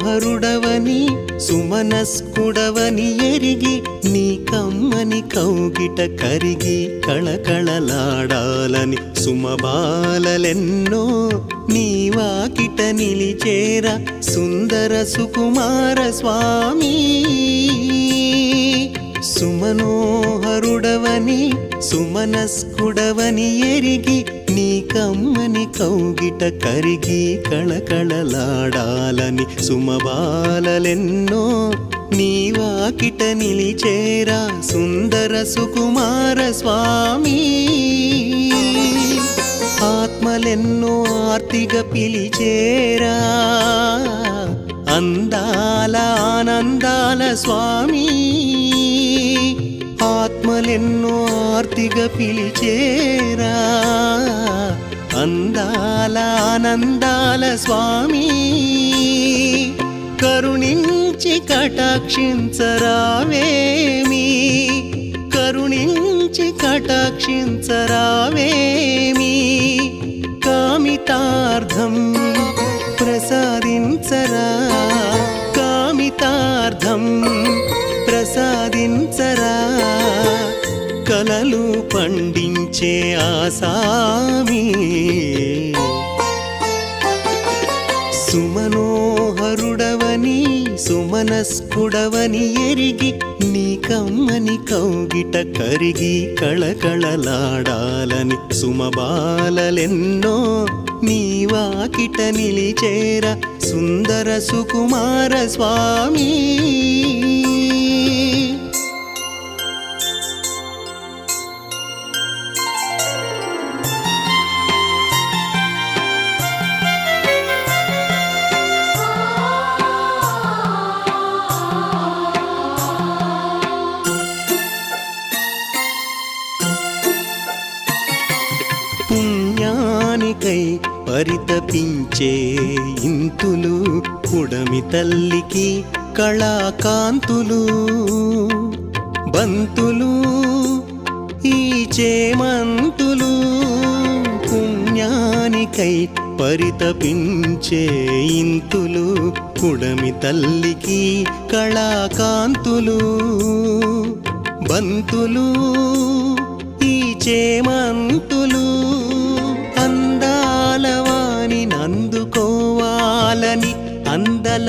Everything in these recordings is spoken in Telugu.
మనోహరుడవని సుమనస్కుడవని ఎరిగి నీ కమ్మని కౌగిట కరిగి కళకళలాడాలని సుమబాలలెన్నో నీ వాకిట నిలిచేర సుందర సుకుమార స్వామి. సుమనోహరుడవని సుమనస్కుడవని ఎరిగి నీ కమ్మని కౌగిట కరిగి కళకళలాడాలని సుమబాలలెన్నో నీ వాకిట నిలిచేరా సుందర సుకుమార స్వామి. ఆత్మలెన్నో ఆర్తిగా పిలిచేరా అందాల ఆనందాల స్వామీ. ఆత్మలెన్నో ఆర్తిగా పిలిచేరా. అందాల ఆనందాల స్వామి కరుణించి కటాక్షించరావేమి? కరుణించి కటాక్షించరావేమి? కామితార్థం ప్రసాదించరా. పండించే ఆసామి సుమనోహరుడవని సుమనస్కుడవని ఎరిగి నీ కమ్మని కౌగిట కరిగి కళకళలాడాలని సుమబాలలెన్నో నీ వాకిట నిలిచేర సుందర సుకుమార స్వామీ. పుణ్యానికై పరితపించే ఇంతులు పుడమి తల్లికి కళాకాంతులు. బంతులు ఈ చేమంతులు పుణ్యానికై పరితపించే ఇంతులు పుడమి తల్లికి కళాకాంతులు. బంతులు ఈ చేమంతులు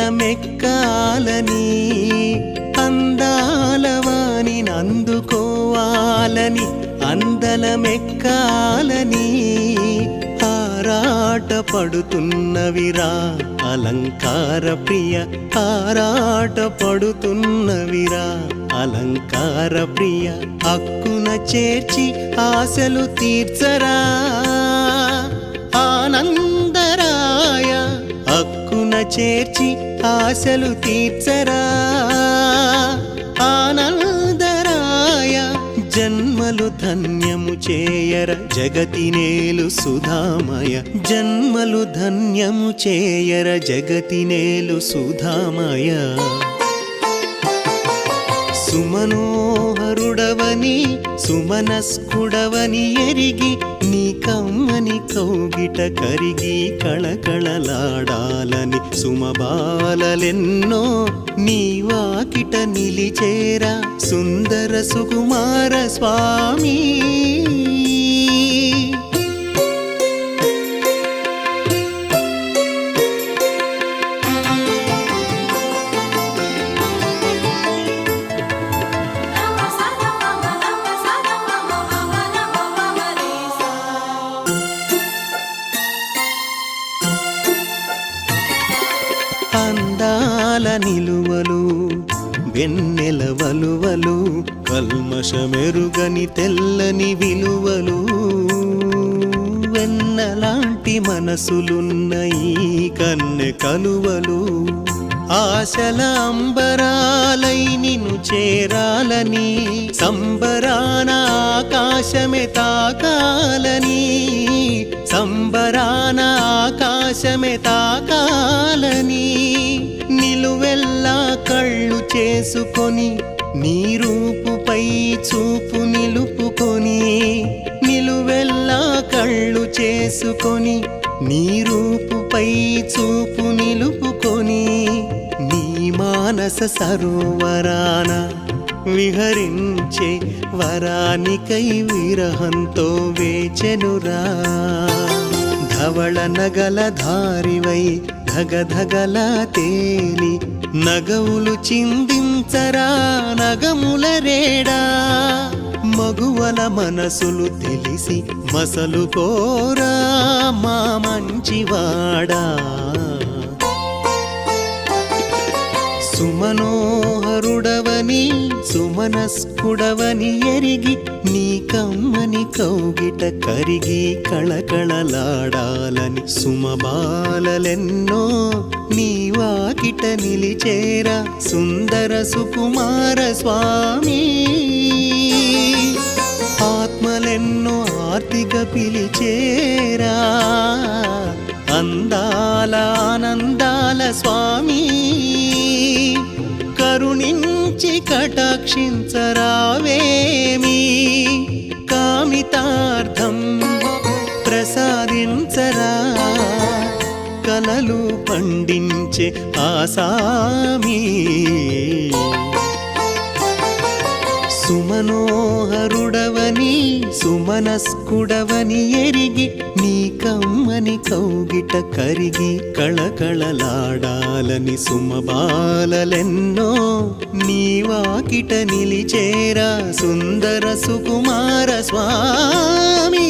అందలమెక్కాలని అందాలవాని నందుకోవాలని అందలమెక్కాలని ఆరాట పడుతున్నవిరా అలంకార ప్రియ ఆరాట పడుతున్నవిరా అలంకార ప్రియ హక్కున చేర్చి ఆశలు తీర్చరా. ఆనందరాయ హక్కున చేర్చి ఆశలు తీర్చరా? ఆనందరాయ జన్మలు ధన్యము చేయర? జగతినేలు సుధామయ జన్మలు ధన్యము చేయర? జగతినేలు సుధామయ సుమనోహరుడవని సుమనస్కుడవని ఎరిగి నీ కమ్మని కౌగిట కరిగి కళకళలాడాలని సుమబాలలెన్నో నీ వాకిట నిలిచేరా సుందర సుకుమార స్వామి. అందాల నిలువలు వెన్నెల వలువలు కల్మషమెరుగని తెల్లని విలువలు. వెన్నలాంటి మనసులున్న ఈ కన్నె కలువలు ఆశల అంబరాలై నిను చేరాలని సంబరాన ఆకాశమే తాకాలని సంబరాన ఆకాశమే తాకాలని. కళ్ళు చేసుకొని నీ రూపుపై చూపు నిలుపుకొని నిలువెల్లా కళ్ళు చేసుకొని నీ రూపుపై చూపు నిలుపుకొని నీ మానస సరోవరాన విహరించే వరానికై విరహంతో వేచెనురా. ధవళ నగల ధారివై ధగధగల తేలి నగవులు చిందించరా నగముల రేడా మగువల మనసులు తెలిసి మసలు కోరా మా మంచివాడా? సుమనోహరుడవని సుమనస్కుడవని ఎరిగి నీ కమ్మని కౌగిట కరిగి కళకళలాడాలని సుమబాలలెన్నో నీ వాకిట నిలిచేరా సుందర సుకుమార స్వామి. ఆత్మలెన్నో ఆర్తిగా పిలిచేరా అందాల ఆనందాల స్వామీ. కరుణించి కటాక్షించరావేమి? కామితార్థం ప్రసాదించరా? కలలు పండించే ఆసామీ. సుమనోహరుడవని సుమనస్కుడవని ఎరిగి నీ కమ్మని కౌగిట కరిగి కళకళలాడాలని సుమబాలలెన్నో నీ వాకిట నిలిచేరా సుందర సుకుమార స్వామి.